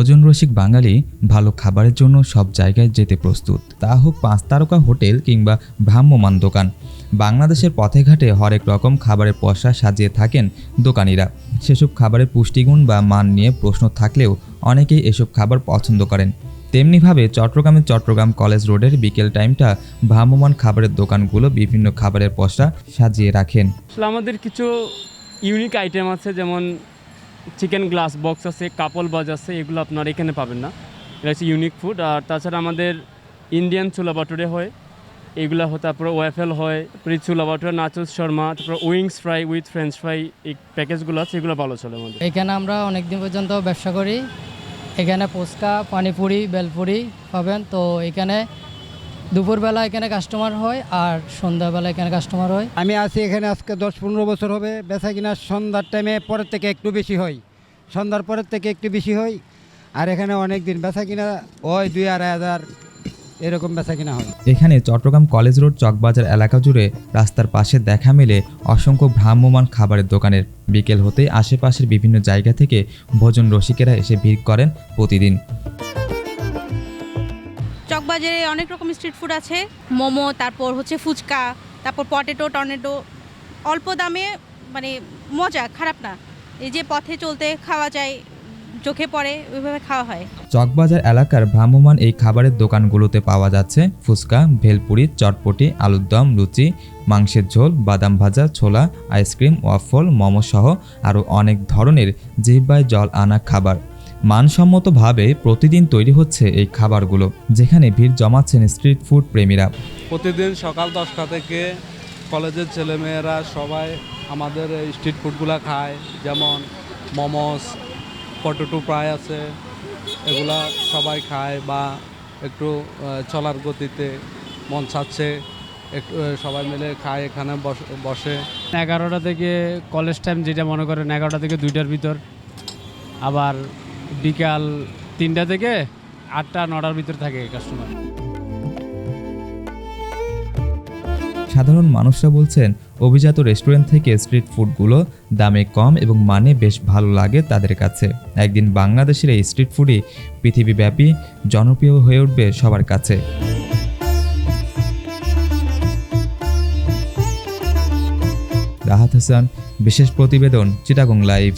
ভোজন রসিক বাঙালি ভালো খাবারের জন্য সব জায়গায় যেতে প্রস্তুত। তা হোক পাঁচ তারকা হোটেল কিংবা ভ্রাম্যমান দোকান। বাংলাদেশের পথে ঘাটে হরেক রকম খাবারের পসরা সাজিয়ে থাকেন দোকানিরা। সেসব খাবারের পুষ্টিগুণ বা মান নিয়ে প্রশ্ন থাকলেও অনেকেই এসব খাবার পছন্দ করেন। তেমনিভাবে চট্টগ্রামের চট্টগ্রাম কলেজ রোডের বিকেল টাইমটা ভ্রাম্যমান খাবারের দোকানগুলো বিভিন্ন খাবারের পসরা সাজিয়ে রাখেন। আমাদের কিছু ইউনিক আইটেম আছে, যেমন চিকেন গ্লাস বক্স আছে, কাপল বাজ আছে, এগুলো আপনার এখানে পাবেন না। এটা হচ্ছে ইউনিক ফুড আর তাছাড়া আমাদের ইন্ডিয়ান ছোলা বাটুরে হয়, এগুলো হয় তারপরে ওয়েফেল হয় ছোলা বাটুরে নাচুস শর্মা, তারপর wings fry with French fry এই প্যাকেজগুলো আছে, এগুলো ভালো চলে আমাদের। এখানে আমরা অনেক দিন পর্যন্ত ব্যবসা করি। এখানে ফুচকা পানিপুরি, বেলপুরি পাবেন। তো এখানে দুপুরবেলা এখানে কাস্টমার হয় আর সন্ধ্যাবেলা এখানে কাস্টমার হয়। আমি আছি এখানে আজকে দশ পনেরো বছর হবে বেচা কিনা সন্ধ্যার টাইমে পরের থেকে একটু বেশি হয়। সন্ধ্যার পরের থেকে একটু বেশি হয় আর এখানে অনেক দিন বেচা কিনা হয় দুই আড়াই হাজার এরকম বেচা কিনা হয়। এখানে চট্টগ্রাম কলেজ রোড চকবাজার এলাকা জুড়ে রাস্তার পাশে দেখা মেলে অসংখ্য ভ্রাম্যমান খাবারের দোকানের। বিকেল হতেই আশেপাশের বিভিন্ন জায়গা থেকে ভোজন রসিকেরা এসে ভিড় করেন প্রতিদিন। চকবাজারে অনেক রকম স্ট্রিট ফুড আছে। মোমো, তারপর হচ্ছে ফুচকা, তারপর পটেটো টর্নেটো অল্প দামে মানে মজা, খারাপ না। এই যে পথে চলতে খাওয়া যায়, চোখে পড়ে, ওইভাবে খাওয়া হয়। চকবাজার এলাকার ভ্রাম্যমান এই খাবারের দোকানগুলোতে পাওয়া যাচ্ছে ফুচকা, ভেলপুরি, চটপটি, আলুর দম, লুচি, মাংসের ঝোল, বাদাম ভাজা, ছোলা, আইসক্রিম, ওয়াফল, মোমো সহ আরও অনেক ধরনের জিহ্বায় জল আনা খাবার। মানসম্মতভাবে প্রতিদিন তৈরি হচ্ছে এই খাবারগুলো যেখানে ভিড় জমাচ্ছেন স্ট্রিট ফুড প্রেমীরা। প্রতিদিন সকাল দশটা থেকে কলেজের ছেলেমেয়েরা সবাই আমাদের এই স্ট্রিট ফুডগুলো খায় যেমন মোমোস পটেটো ফ্রাই আছে এগুলা সবাই খায় বা একটু চলার গতিতে মন চাচ্ছে একটু সবাই মিলে খায় এখানে বস- বসে। এগারোটা থেকে কলেজ টাইম যেটা মনে করেন এগারোটা থেকে দুইটার ভিতর আবার বিকাল তিনটা থেকে আটটা, নটার ভিতর থাকে কাস্টমার সাধারণ মানুষরা বলছেন, অভিজাত রেস্টুরেন্ট থেকে স্ট্রিট ফুডগুলো দামে কম এবং মানে বেশ ভালো লাগে তাদের কাছে। একদিন বাংলাদেশের এই স্ট্রিট ফুডই পৃথিবীব্যাপী জনপ্রিয় হয়ে উঠবে সবার কাছে। রাহাত হাসান, বিশেষ প্রতিবেদন চিটাগং লাইভ